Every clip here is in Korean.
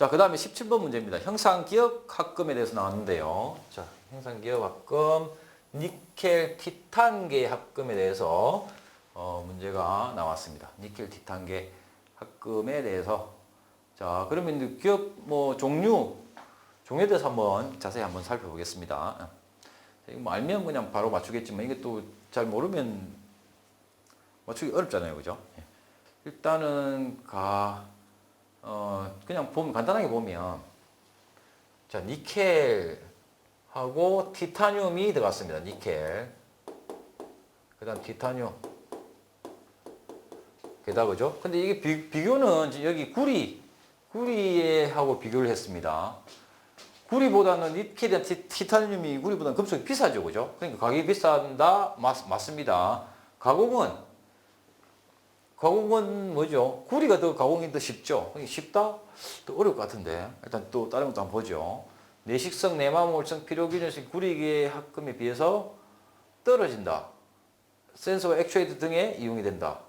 자, 그 다음에 17번 문제입니다. 형상기업 합금에 대해서 나왔는데요. 자, 형상기업 합금, 니켈 티탄계 합금에 대해서 어, 문제가 나왔습니다. 니켈 티탄계 합금에 대해서. 자, 그러면 이제 기업 뭐 종류, 종류에 대해서 한번 자세히 한번 살펴보겠습니다. 자, 이거 뭐 알면 그냥 바로 맞추겠지만 이게 또 잘 모르면 맞추기 어렵잖아요. 그죠? 예. 일단은 가, 어, 그냥 보면, 간단하게 보면, 자, 니켈하고 티타늄이 들어갔습니다. 니켈. 그 다음 티타늄. 게다가, 그죠? 근데 이게 비, 비교는 여기 구리, 구리하고 비교를 했습니다. 구리보다는 니켈이나 티- 티타늄이 구리보다는 금속이 비싸죠. 그죠? 그러니까 가격이 비싼다? 맞, 맞습니다. 가공은 가공은 뭐죠? 구리가 더 가공이 더 쉽죠. 쉽다? 더 어려울 것 같은데 일단 또 다른 것도 한번 보죠. 내식성, 내마모울성, 피로균형성 구리계 합금에 비해서 떨어진다. 센서와 액추에이터 등에 이용이 된다.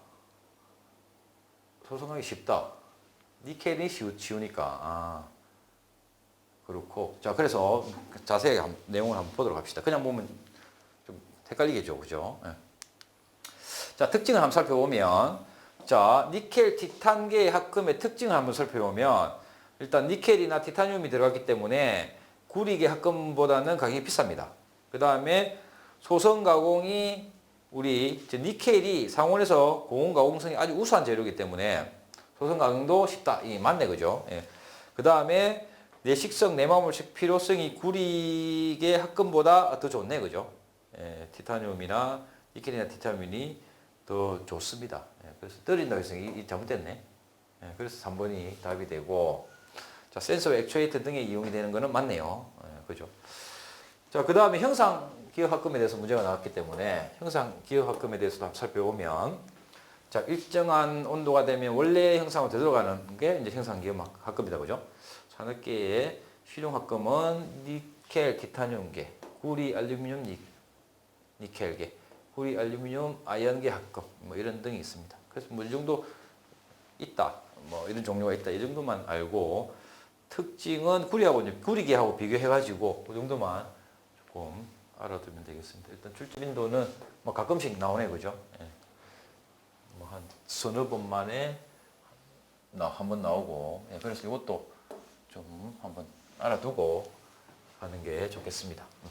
소송하기 쉽다. 니켈이 쉬우, 쉬우니까. 아, 그렇고. 자, 그래서 자세하게 한- 내용을 한번 보도록 합시다. 그냥 보면 좀 헷갈리겠죠. 그죠? 예. 자, 특징을 한번 살펴보면, 자, 니켈, 티탄계 합금의 특징을 한번 살펴보면, 일단 니켈이나 티타늄이 들어갔기 때문에 구리계 합금보다는 가격이 비쌉니다. 그 다음에 소성 가공이 우리 니켈이 상온에서 고온 가공성이 아주 우수한 재료이기 때문에 소성 가공도 쉽다. 이 맞네, 그죠? 예. 그 다음에 내식성, 내마물식 필요성이 구리계 합금보다 더 좋네, 그죠? 예, 티타늄이나 니켈이나 티타늄이 더 좋습니다. 예, 그래서 떨어진다고 해서 이, 이 잘못됐네. 예, 그래서 3번이 답이 되고, 자, 센서 액추에이터 등에 이용이 되는 거는 맞네요. 예, 그죠? 자, 그 다음에 형상 기업 합금에 대해서 문제가 나왔기 때문에 형상 기업 합금에 대해서도 한번 살펴보면, 자, 일정한 온도가 되면 원래 형상으로 되돌아가는 게 이제 형상 기업 합금이다, 그죠? 산업계의 실용 합금은 니켈, 티타늄계, 구리, 알루미늄, 니, 니켈계, 구리, 알루미늄, 아연계 합금, 뭐 이런 등이 있습니다. 그래서 뭐 이 정도 있다, 뭐 이런 종류가 있다, 이 정도만 알고 특징은 구리하고 구리계하고 비교해 가지고 그 정도만 조금 알아두면 되겠습니다. 일단 출제 빈도는 뭐 가끔씩 나오네, 그죠? 예. 뭐한 서너 번 만에 한번 나오고, 예, 그래서 이것도 좀 한번 알아두고 가는 게 좋겠습니다. 음.